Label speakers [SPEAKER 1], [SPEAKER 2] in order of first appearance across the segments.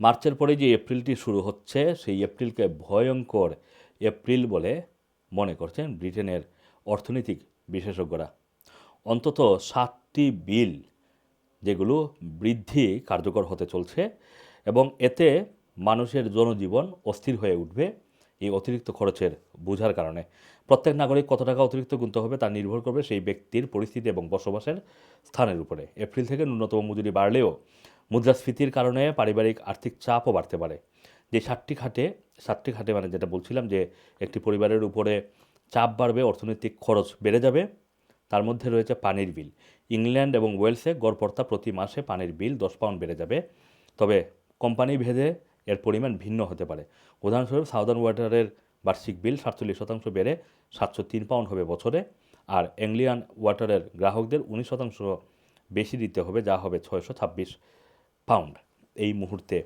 [SPEAKER 1] মার্চের পরে যে এপ্রিলটি শুরু হচ্ছে, সেই এপ্রিলকে ভয়ঙ্কর এপ্রিল বলে মনে করছেন ব্রিটেনের অর্থনৈতিক বিশেষজ্ঞরা। অন্তত সাতটি বিল যেগুলো বৃদ্ধি কার্যকর হতে চলছে এবং এতে মানুষের জনজীবন অস্থির হয়ে উঠবে এই অতিরিক্ত খরচের বোঝার কারণে। প্রত্যেক নাগরিক কত টাকা অতিরিক্ত গুনতে হবে তা নির্ভর করবে সেই ব্যক্তির পরিস্থিতি এবং বসবাসের স্থানের উপরে। এপ্রিল থেকে ন্যূনতম মজুরি বাড়লেও মুদ্রাস্ফীতির কারণে পারিবারিক আর্থিক চাপও বাড়তে পারে। যে সাতটি খাটে সাতটি খাটে মানে যেটা বলছিলাম যে একটি পরিবারের উপরে চাপ বাড়বে, অর্থনৈতিক খরচ বেড়ে যাবে, তার মধ্যে রয়েছে পানির বিল। ইংল্যান্ড এবং ওয়েলসে গড়পড়তা প্রতি মাসে পানির বিল দশ পাউন্ড বেড়ে যাবে। তবে কোম্পানি ভেদে এর পরিমাণ ভিন্ন হতে পারে। উদাহরণস্বরূপ সাউদার্ন ওয়াটারের বার্ষিক বিল সাতচল্লিশ শতাংশ বেড়ে সাতশো তিন পাউন্ড হবে বছরে, আর অ্যাংলিয়ান ওয়াটারের গ্রাহকদের উনিশ শতাংশ বেশি দিতে হবে, যা হবে ছয়শো ছাব্বিশ পাউন্ড এই মুহূর্তে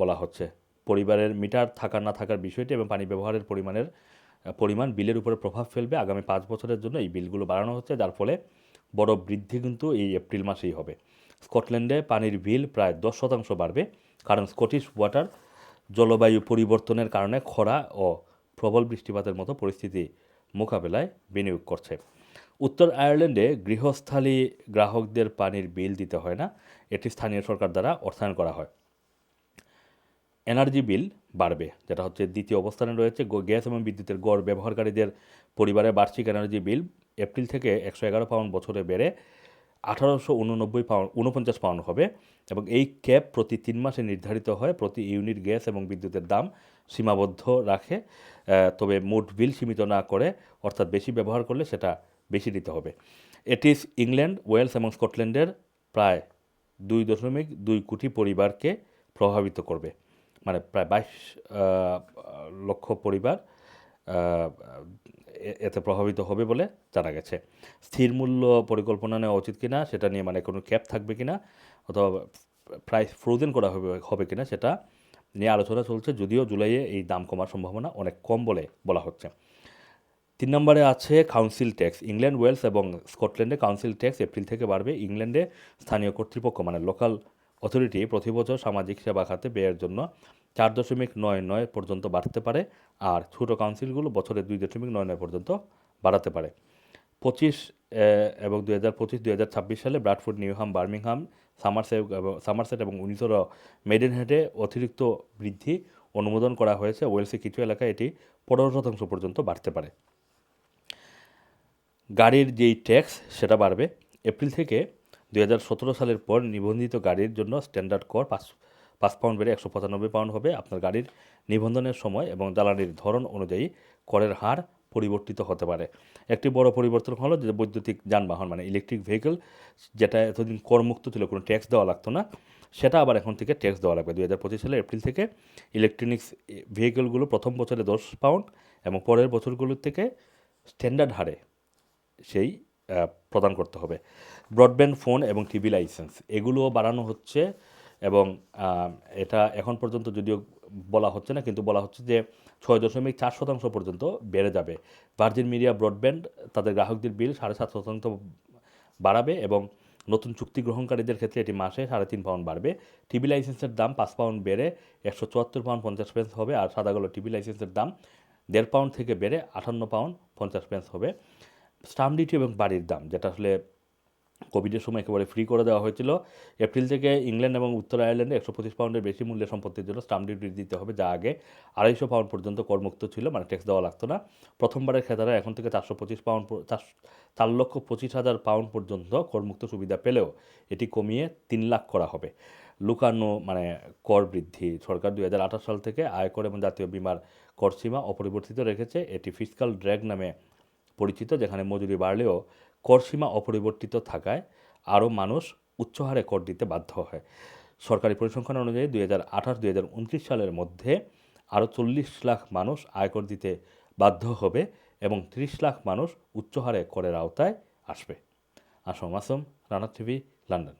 [SPEAKER 1] বলা হচ্ছে। পরিবারের মিটার থাকার না থাকার বিষয়টি এবং পানি ব্যবহারের পরিমাণের পরিমাণ বিলের উপরে প্রভাব ফেলবে আগামী পাঁচ বছরের জন্য এই বিলগুলো বাড়ানো হচ্ছে, যার ফলে বড় বৃদ্ধি কিন্তু এই এপ্রিল মাসেই হবে। স্কটল্যান্ডে পানির বিল প্রায় দশ শতাংশ বাড়বে, কারণ স্কটিশ ওয়াটার জলবায়ু পরিবর্তনের কারণে খরা ও প্রবল বৃষ্টিপাতের মতো পরিস্থিতি মোকাবেলায় বিনিয়োগ করছে। উত্তর আয়ারল্যান্ডে গৃহস্থালী গ্রাহকদের পানির বিল দিতে হয় না, এটি স্থানীয় সরকার দ্বারা অর্থায়ন করা হয়। এনার্জি বিল বাড়বে, যেটা হচ্ছে দ্বিতীয় অবস্থানে রয়েছে। গ্যাস এবং বিদ্যুতের গড় ব্যবহারকারীদের পরিবারের বার্ষিক এনার্জি বিল এপ্রিল থেকে একশো এগারো পাউন্ড বছরে বেড়ে আঠারোশো উননব্বই পাউন্ড, উনপঞ্চাশ পাউন্ড হবে এবং এই ক্যাপ প্রতি তিন মাসে নির্ধারিত হয়, প্রতি ইউনিট গ্যাস এবং বিদ্যুতের দাম সীমাবদ্ধ রাখে। তবে মোট বিল সীমিত না করে, অর্থাৎ বেশি ব্যবহার করলে সেটা বেশি দিতে হবে। এটি ইংল্যান্ড ওয়েলস এবং স্কটল্যান্ডের প্রায় দুই দশমিক দুই কোটি পরিবারকে প্রভাবিত করবে। মানে প্রায় বাইশ লক্ষ পরিবার এতে প্রভাবিত হবে বলে জানা গেছে। স্থির মূল্য পরিকল্পনা নেওয়া উচিত কিনা সেটা নিয়ে মানে কোনো ক্যাপ থাকবে কিনা অথবা প্রাইস ফ্রোজেন করা হবে হবে কিনা সেটা নিয়ে আলোচনা চলছে। যদিও জুলাইয়ে এই দাম কমার সম্ভাবনা অনেক কম বলে বলা হচ্ছে। তিন নম্বরে আছে কাউন্সিল ট্যাক্স ইংল্যান্ড ওয়েলস এবং স্কটল্যান্ডে কাউন্সিল ট্যাক্স এপ্রিল থেকে বাড়বে। ইংল্যান্ডে স্থানীয় কর্তৃপক্ষ মানে লোকাল অথরিটি প্রতি বছর সামাজিক সেবা খাতে ব্যয়ের জন্য চার দশমিক নয় নয় পর্যন্ত বাড়তে পারে আর ছোট কাউন্সিলগুলো বছরে দুই দশমিক নয় নয় পর্যন্ত বাড়াতে পারে। পঁচিশ এবং দুই হাজার পঁচিশ, দুই হাজার ছাব্বিশ সালে ব্রাডফোর্ড, নিউহাম, বার্মিংহাম সামারসেট এবং সামারসেট এবং উনিশশো মেডেনহেডে অতিরিক্ত বৃদ্ধি অনুমোদন করা হয়েছে। ওয়েলসে কিছু এলাকায় এটি পনেরো শতাংশ পর্যন্ত বাড়তে পারে। গাড়ির যেই ট্যাক্স সেটা বাড়বে। এপ্রিল থেকে দু হাজার সতেরো সালের পর নিবন্ধিত গাড়ির জন্য স্ট্যান্ডার্ড কর পাঁচ পাঁচ পাউন্ড বেড়ে একশো পঁচানব্বই পাউন্ড হবে। আপনার গাড়ির নিবন্ধনের সময় এবং জ্বালানির ধরন অনুযায়ী করের হার পরিবর্তিত হতে পারে। একটি বড় পরিবর্তন হলো যে বৈদ্যুতিক যানবাহন মানে ইলেকট্রিক ভেহিকেল যেটা এতদিন করমুক্ত ছিল, কোনো ট্যাক্স দেওয়া লাগতো না, সেটা আবার এখন থেকে ট্যাক্স দেওয়া লাগবে। দুই হাজার পঁচিশ সালের এপ্রিল থেকে ইলেকট্রনিক্স ভেহিকেলগুলো প্রথম বছরে দশ পাউন্ড এবং পরের বছরগুলোর থেকে স্ট্যান্ডার্ড হারে সেই প্রদান করতে হবে। ব্রডব্যান্ড ফোন এবং টিভি লাইসেন্স এগুলোও বাড়ানো হচ্ছে এবং এটা এখন পর্যন্ত যদিও বলা হচ্ছে না, কিন্তু বলা হচ্ছে যে ছয় দশমিক চার শতাংশ পর্যন্ত বেড়ে যাবে। ভার্জিন মিডিয়া ব্রডব্যান্ড তাদের গ্রাহকদের বিল সাড়ে সাত শতাংশ বাড়াবে এবং নতুন চুক্তি গ্রহণকারীদের ক্ষেত্রে এটি মাসে সাড়ে তিন পাউন্ড বাড়বে। টিভি লাইসেন্সের দাম পাঁচ পাউন্ড বেড়ে একশো চুয়াত্তর পাউন্ড পঞ্চাশ পেন্স হবে, আর সাদাগুলো টিভি লাইসেন্সের দাম দেড় পাউন্ড থেকে বেড়ে আটান্ন পাউন্ড পঞ্চাশ পেন্স হবে। স্টাম্প ডিউটি এবং বাড়ির দাম, যেটা আসলে কোভিডের সময় একেবারে ফ্রি করে দেওয়া হয়েছিল। এপ্রিল থেকে ইংল্যান্ড এবং উত্তর আয়ারল্যান্ডে একশো পঁচিশ পাউন্ডের বেশি মূল্যের সম্পত্তির জন্য স্টাম্প ডিউটি দিতে হবে, যা আগে আড়াইশো পাউন্ড পর্যন্ত করমুক্ত ছিল মানে ট্যাক্স দেওয়া লাগতো না। প্রথমবারের ক্রেতারা এখন থেকে চারশো পঁচিশ পাউন্ড চার লক্ষ পঁচিশ হাজার পাউন্ড পর্যন্ত করমুক্ত সুবিধা পেলেও এটি কমিয়ে তিন লাখ করা হবে। লুকানো মানে কর বৃদ্ধি, সরকার দুই হাজার আঠাশ সাল থেকে আয়কর এবং জাতীয় বিমার কর সীমা অপরিবর্তিত রেখেছে। এটি ফিসকাল ড্র্যাগ নামে পরিচিত, যেখানে মজুরি বাড়লেও কর সীমা অপরিবর্তিত থাকায় আরও মানুষ উচ্চহারে কর দিতে বাধ্য হয়। সরকারি পরিসংখ্যান অনুযায়ী দুই হাজার আঠাশ, দুই হাজার উনত্রিশ সালের মধ্যে আরও চল্লিশ লাখ মানুষ আয়কর দিতে বাধ্য হবে এবং ত্রিশ লাখ মানুষ উচ্চহারে করের আওতায় আসবে। Assam Assam Rana TV, London.